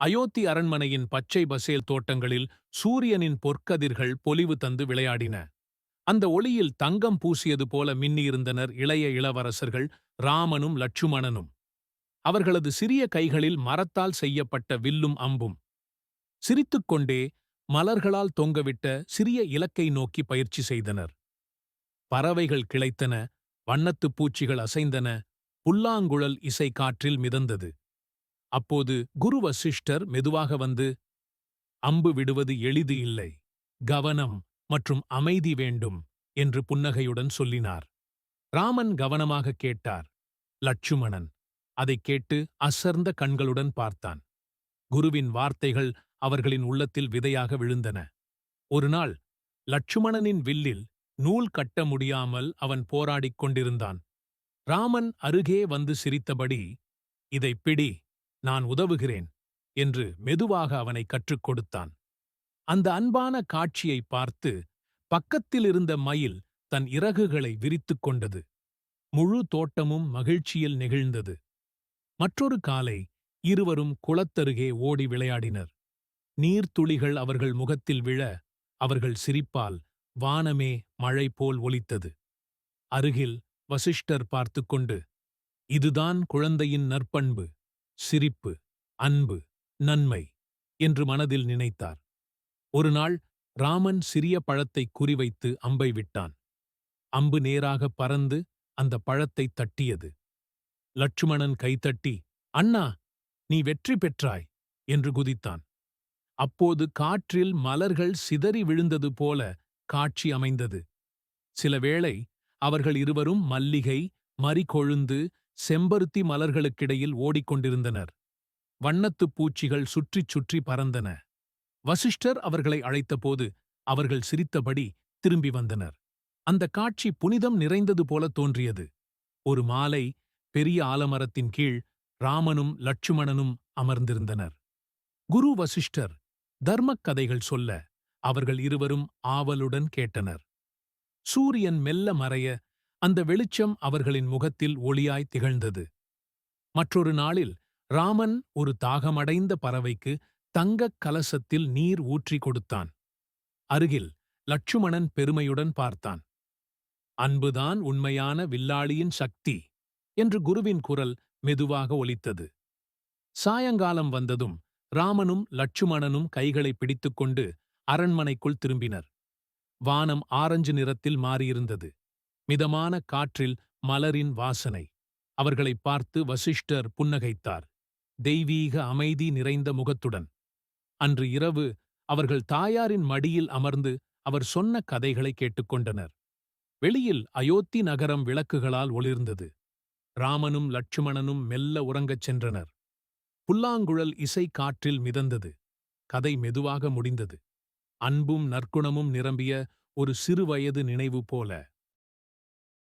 அயோத்தி அரண்மனையின் பச்சை பசேல் தோட்டங்களில் சூரியனின் பொற்கதிர்கள் பொலிவு தந்து விளையாடின. அந்த ஒளியில் தங்கம் பூசியது போல மின்னியிருந்தனர் இளைய இளவரசர்கள் ராமனும் லட்சுமணனும். அவர்களது சிறிய கைகளில் மரத்தால் செய்யப்பட்ட வில்லும் அம்பும். சிரித்துக்கொண்டே மலர்களால் தொங்கவிட்ட சிறிய இலக்கை நோக்கி பயிற்சி செய்தனர். பறவைகள் கிளைத்தன வண்ணத்துப் பூச்சிகள் அசைந்தன புல்லாங்குழல் இசை காற்றில் மிதந்தது. அப்போது குரு வசிஷ்டர் மெதுவாக வந்து அம்பு விடுவது எளிது இல்லை. கவனம் மற்றும் அமைதி வேண்டும் என்று புன்னகையுடன் சொல்லினார். ராமன் கவனமாக கேட்டார். லட்சுமணன் அதைக் கேட்டு அசர்ந்த கண்களுடன் பார்த்தான். குருவின் வார்த்தைகள் அவர்களின் உள்ளத்தில் விதையாக விழுந்தன. ஒருநாள் லட்சுமணனின் வில்லில் நூல் கட்ட முடியாமல் அவன் போராடிக் கொண்டிருந்தான். ராமன் அருகே வந்து சிரித்தபடி இதைப் பிடி நான் உதவுகிறேன் என்று மெதுவாக அவனை கற்றுக் கொடுத்தான். அந்த அன்பான காட்சியை பார்த்து பக்கத்திலிருந்த மயில் தன் இறகுகளை விரித்துக் கொண்டது. முழு தோட்டமும் மகிழ்ச்சியில் நெகிழ்ந்தது. மற்றொரு காலை இருவரும் குளத்தருகே ஓடி விளையாடினர். நீர்த்துளிகள் அவர்கள் முகத்தில் விழ அவர்கள் சிரிப்பால் வானமே மழை போல் ஒலித்தது. அருகில் வசிஷ்டர் பார்த்துக்கொண்டு இதுதான் குழந்தையின் நற்பண்பு. சிரிப்பு அன்பு நன்மை என்று மனதில் நினைத்தார். ஒருநாள் ராமன் சிறிய பழத்தை குறிவைத்து அம்பை விட்டான். அம்பு நேராக பறந்து அந்த பழத்தை தட்டியது. லட்சுமணன் கைத்தட்டி அண்ணா நீ வெற்றி பெற்றாய் என்று குதித்தான். அப்போது காற்றில் மலர்கள் சிதறி விழுந்தது போல காட்சி அமைந்தது. சில வேளை அவர்கள் இருவரும் மல்லிகை மறிகொழுந்து செம்பருத்தி மலர்களுக்கிடையில் ஓடிக்கொண்டிருந்தனர். வண்ணத்துப் பூச்சிகள் சுற்றிச் சுற்றி பறந்தன. வசிஷ்டர் அவர்களை அழைத்தபோது அவர்கள் சிரித்தபடி திரும்பி வந்தனர். அந்த காட்சி புனிதம் நிறைந்தது போல தோன்றியது. ஒரு மாலை பெரிய ஆலமரத்தின் கீழ் ராமனும் லட்சுமணனும் அமர்ந்திருந்தனர். குரு வசிஷ்டர் தர்மக் கதைகள் சொல்ல அவர்கள் இருவரும் ஆவலுடன் கேட்டனர். சூரியன் மெல்ல மறைய அந்த வெளிச்சம் அவர்களின் முகத்தில் ஒளியாய் திகழ்ந்தது. மற்றொரு நாளில் ராமன் ஒரு தாகமடைந்த பறவைக்கு தங்கக் கலசத்தில் நீர் ஊற்றி கொடுத்தான். அருகில் லட்சுமணன் பெருமையுடன் பார்த்தான். அன்புதான் உண்மையான வில்லாளியின் சக்தி என்று குருவின் குரல் மெதுவாக ஒலித்தது. சாயங்காலம் வந்ததும் ராமனும் லட்சுமணனும் கைகளை பிடித்துக்கொண்டு அரண்மனைக்குள் திரும்பினர். வானம் ஆரஞ்சு நிறத்தில் மாறியிருந்தது. மிதமான காற்றில் மலரின் வாசனை. அவர்களை பார்த்து வசிஷ்டர் புன்னகைத்தார். தெய்வீக அமைதி நிறைந்த முகத்துடன். அன்று இரவு அவர்கள் தாயாரின் மடியில் அமர்ந்து அவர் சொன்ன கதைகளை கேட்டுக்கொண்டனர். வெளியில் அயோத்தி நகரம் விளக்குகளால் ஒளிர்ந்தது. ராமனும் லட்சுமணனும் மெல்ல உறங்கச் சென்றனர். புல்லாங்குழல் இசை காற்றில் மிதந்தது. கதை மெதுவாக முடிந்தது. அன்பும் நற்குணமும் நிரம்பிய ஒரு சிறுவயது நினைவு போல.